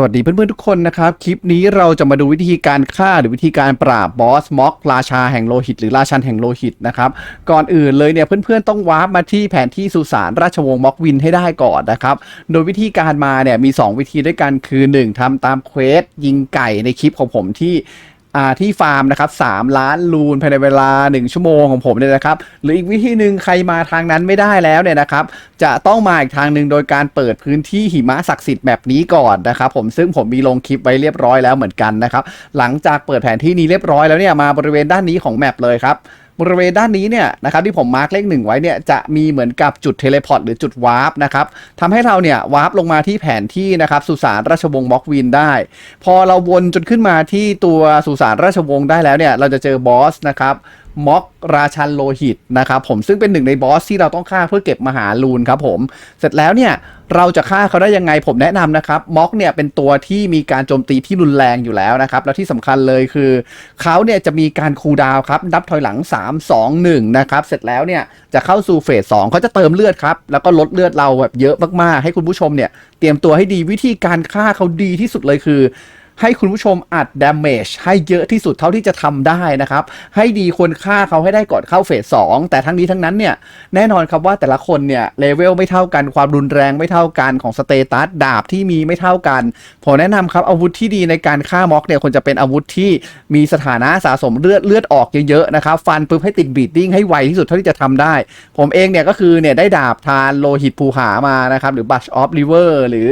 สวัสดีเพื่อนๆทุกคนนะครับ คลิปนี้เราจะมาดูวิธีการฆ่าหรือวิธีการปราบบอสม็อกราชาแห่งโลหิต หรือราชันแห่งโลหิตนะครับก่อนอื่นเลยเนี่ยเพื่อนๆต้องวาร์ปมาที่แผนที่สุสานราชวงศ์ม็อกวินให้ได้ก่อนนะครับโดยวิธีการมาเนี่ยมี 2 วิธีด้วยกันคือ 1ทำตามเควสยิงไก่ในคลิปของผมที่ ที่ฟาร์มนะครับ3ล้านลูนภายในเวลา 1 ชั่วโมงของผมเนี่ยนะครับ หรืออีกวิธีหนึ่งใครมาทางนั้นไม่ได้แล้วเนี่ยนะครับ จะต้องมาอีกทางหนึ่งโดยการเปิดพื้นที่หิมะศักดิ์สิทธิ์แบบนี้ก่อนนะครับผมซึ่งผมมีลงคลิปไว้เรียบร้อยแล้วเหมือนกันนะครับ หลังจากเปิดแผนที่นี้เรียบร้อยแล้วเนี่ยมาบริเวณด้านนี้ของแมปเลยครับ บริเวณด้านนี้เนี่ยนะครับที่ผมมาร์กเลขหนึ่งไว้เนี่ยจะมีเหมือนกับจุดเทเลพอร์ตหรือจุดวาร์ปนะครับทำให้เราเนี่ยวาร์ปลงมาที่แผนที่นะครับสุสานราชวงศ์ม็อกวินได้ พอเราวนจนขึ้นมาที่ตัวสุสานราชวงศ์ได้แล้วเนี่ยเราจะเจอบอสนะครับ ม็อกราชันโลหิตนะครับผมซึ่งเป็นหนึ่งในบอสที่เราต้องฆ่าเพื่อเก็บมหาลูนครับผมเสร็จแล้วเนี่ยเราจะฆ่าเขาได้ยังไงผมแนะนำนะครับม็อกเนี่ยเป็นตัวที่มีการโจมตีที่รุนแรงอยู่แล้วนะครับแล้วที่สำคัญเลยคือเขาเนี่ยจะมีการคูลดาวครับนับถอยหลัง 3 2 1นะครับเสร็จแล้วเนี่ยจะเข้าสู่เฟสสองเขาจะเติมเลือดครับแล้วก็ลดเลือดเราแบบเยอะมากๆ ให้คุณผู้ชมเนี่ยเตรียมตัวให้ดีวิธีการฆ่าเขาดีที่สุดเลยคือ ให้คุณผู้ชมอัด damage ให้เยอะที่สุดเท่าที่จะทำได้นะครับ ให้ดีควรฆ่าเขาให้ได้ก่อนเข้าเฟสสองแต่ทั้งนี้ทั้งนั้นเนี่ยแน่นอนครับว่าแต่ละคนเนี่ยเลเวลไม่เท่ากันความรุนแรงไม่เท่ากันของสเตตัสดาบที่มีไม่เท่ากันผมแนะนำครับอาวุธที่ดีในการฆ่าม็อกเนี่ยควรจะเป็นอาวุธที่มีสถานะสะสมเลือดเลือดออกเยอะๆนะครับฟันปุ๊บให้ติดบีดดิ้งให้ไวที่สุดเท่าที่จะทำได้ ผมเองเนี่ยก็คือเนี่ยได้ดาบทานโลหิตภูหามานะครับหรือบัชออฟริเวอร์หรือ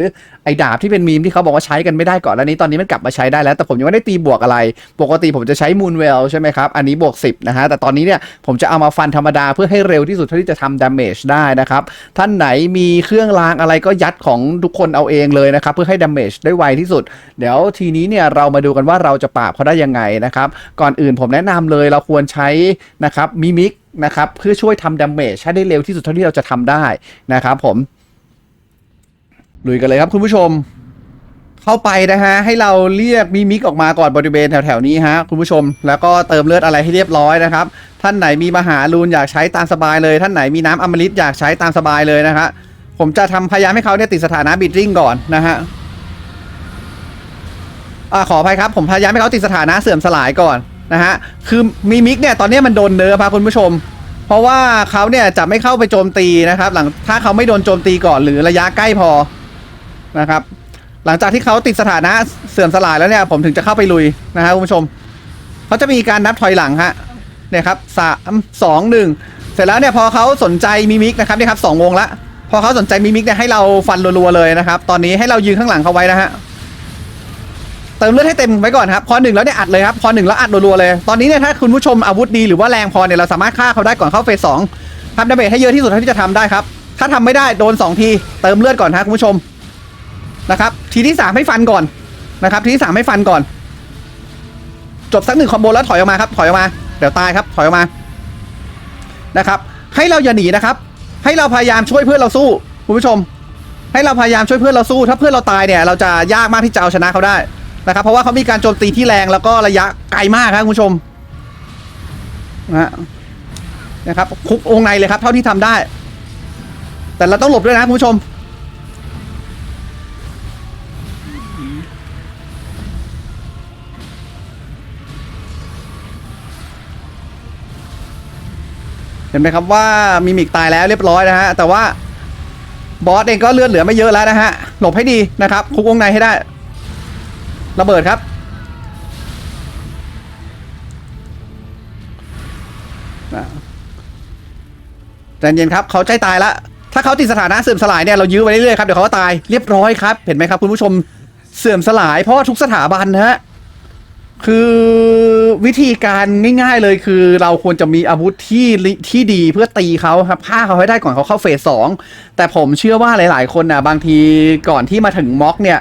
ไอ้ดาบที่เป็นมีมที่เขาบอกว่าใช้กันไม่ได้ก่อนแล้วนี้ตอนนี้มันกลับมาใช้ได้แล้ว แต่ผมยังไม่ได้ตีบวกอะไร ปกติผมจะใช้มูนเวลใช่ไหมครับอันนี้บวก 10นะฮะแต่ตอนนี้เนี่ยผมจะเอามาฟันธรรมดาเพื่อให้เร็วที่สุดเท่าที่จะทำดาเมจได้นะครับท่านไหนมีเครื่องรางอะไรก็ยัดของทุกคนเอาเองเลยนะครับเพื่อให้ดาเมจได้ไวที่สุด เดี๋ยวทีนี้เนี่ยเรามาดูกันว่าเราจะปราบเขาได้ยังไงนะครับก่อนอื่นผมแนะนำเลยเราควรใช้นะครับมิมิกนะครับเพื่อช่วยทำดาเมจให้ได้เร็วที่สุดเท่าที่เราจะทำได้นะครับผม ลุยกันเลยครับคุณผู้ชม เข้าไปนะฮะ ให้เราเรียกมิมิกออกมาก่อนบริเวณแถวๆนี้ฮะคุณผู้ชม แล้วก็เติมเลือดอะไรให้เรียบร้อยนะครับ ท่านไหนมีมหาลูนอยากใช้ตามสบายเลย ท่านไหนมีน้ำอมฤตอยากใช้ตามสบายเลยนะฮะผมจะทำพยายามให้เขาเนี่ยติดสถานะบิดริ่งก่อนนะฮะอ่าขออภัยครับ ผมพยายามให้เขาติดสถานะเสื่อมสลายก่อนนะฮะ คือมิมิกเนี่ยตอนนี้มันโดนเนิร์ฟครับคุณผู้ชม เพราะว่าเขาเนี่ยจะไม่เข้าไปโจมตีนะครับ หลังถ้าเขาไม่โดนโจมตีก่อนหรือระยะใกล้พอ นะครับ หลังจากที่เขาติดสถานะเสื่อมสลายแล้วเนี่ย ผมถึงจะเข้าไปลุยนะฮะคุณผู้ชมเขาจะมีการนับถอยหลังฮะเนี่ยครับสามสองหนึ่งเสร็จแล้วเนี่ยพอเขาสนใจมิมิกนะครับเนี่ยครับสองวงละพอเขาสนใจมิมิกเนี่ยให้เราฟันรัวๆเลยนะครับ ตอนนี้ให้เรายืนข้างหลังเขาไว้นะฮะเติมเลือดให้เต็มไว้ก่อนครับ พอหนึ่งแล้วเนี่ยอัดเลยครับ พอหนึ่งแล้วอัดรัวๆเลย ตอนนี้เนี่ยถ้าคุณผู้ชมอาวุธดีหรือว่าแรงพอเนี่ยเราสามารถฆ่าเขาได้ก่อนเข้าเฟสสองทำดาเมจให้เยอะที่สุดเท่าที่จะทำได้ครับ ถ้าทำไม่ได้โดนสองที เติมเลือดก่อนฮะคุณผู้ชม นะครับ ทีที่สามให้ฟันก่อนนะครับ ทีที่สามให้ฟันก่อน จบสักหนึ่งคอมโบแล้วถอยออกมาครับ ถอยออกมา เดี๋ยวตายครับ ถอยออกมา นะครับ ให้เราอย่าหนีนะครับ ให้เราพยายามช่วยเพื่อนเราสู้ คุณผู้ชม ให้เราพยายามช่วยเพื่อนเราสู้ ถ้าเพื่อนเราตายเนี่ย เราจะยากมากที่จะเอาชนะเขาได้นะครับ เพราะว่าเขามีการโจมตีที่แรงแล้วก็ระยะไกลมากครับคุณผู้ชมนะนะครับคุกองในเลยครับ เท่าที่ทำได้ แต่เราต้องหลบด้วยนะคุณผู้ชม ห็นไหมครับว่ามิมิกตายแล้วเรียบร้อยนะฮะแต่ว่าบอสเองก็เลือดเหลือไม่เยอะแล้วนะฮะหลบให้ดีนะครับ คุกวงในให้ได้ ระเบิดครับใจเย็นครับเขาใจตายล้วถ้าเขาติดสถานะเสื่อมสลายเนี่ยเรายื้อไว้เรื่อยๆครับเดี๋ยวเขาก็ตายเรียบร้อยครับ เห็นไหมครับคุณผู้ชมเสื่อมสลายเพราะว่าทุกสถาบันนะฮะ คือวิธีการง่ายๆเลยคือเราควรจะมีอาวุธที่ที่ดีเพื่อตีเขาครับฆ่าเขาให้ได้ก่อนเขาเข้าเฟสสองแต่ผมเชื่อว่าหลายๆคนนะบางทีก่อนที่มาถึงม็อกเนี่ย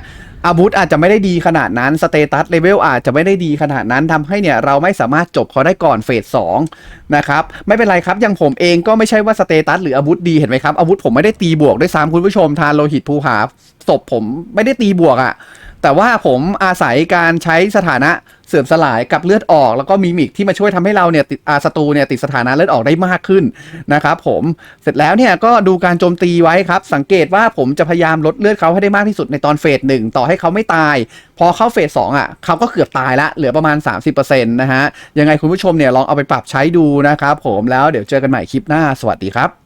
อาวุธอาจจะไม่ได้ดีขนาดนั้นสเตตัสเลเวลอาจจะไม่ได้ดีขนาดนั้นทำให้เนี่ยเราไม่สามารถจบเขาได้ก่อนเฟสสองนะครับไม่เป็นไรครับอย่างผมเองก็ไม่ใช่ว่าสเตตัสหรืออาวุธดีเห็นไหมครับอาวุธผมไม่ได้ตีบวกด้วยซ้ำคุณผู้ชมทานโลหิตภูหาศพผมไม่ได้ตีบวกอะ่ะ แต่ว่าผมอาศัยการใช้สถานะเสื่อมสลายกับเลือดออก แล้วก็มีมิกที่มาช่วยทำให้เราเนี่ยติดอาศัตรูเนี่ยติดสถานะเลือดออกได้มากขึ้นนะครับผมเสร็จแล้วเนี่ยก็ดูการโจมตีไว้ครับ สังเกตว่าผมจะพยายามลดเลือดเขาให้ได้มากที่สุดในตอนเฟสหนึ่งต่อให้เขาไม่ตาย พอเข้าเฟสสองอะเขาก็เกือบตายละเหลือประมาณ 30%นะฮะยังไงคุณผู้ชมเนี่ยลองเอาไปปรับใช้ดูนะครับผมแล้วเดี๋ยวเจอกันใหม่คลิปหน้าสวัสดีครับ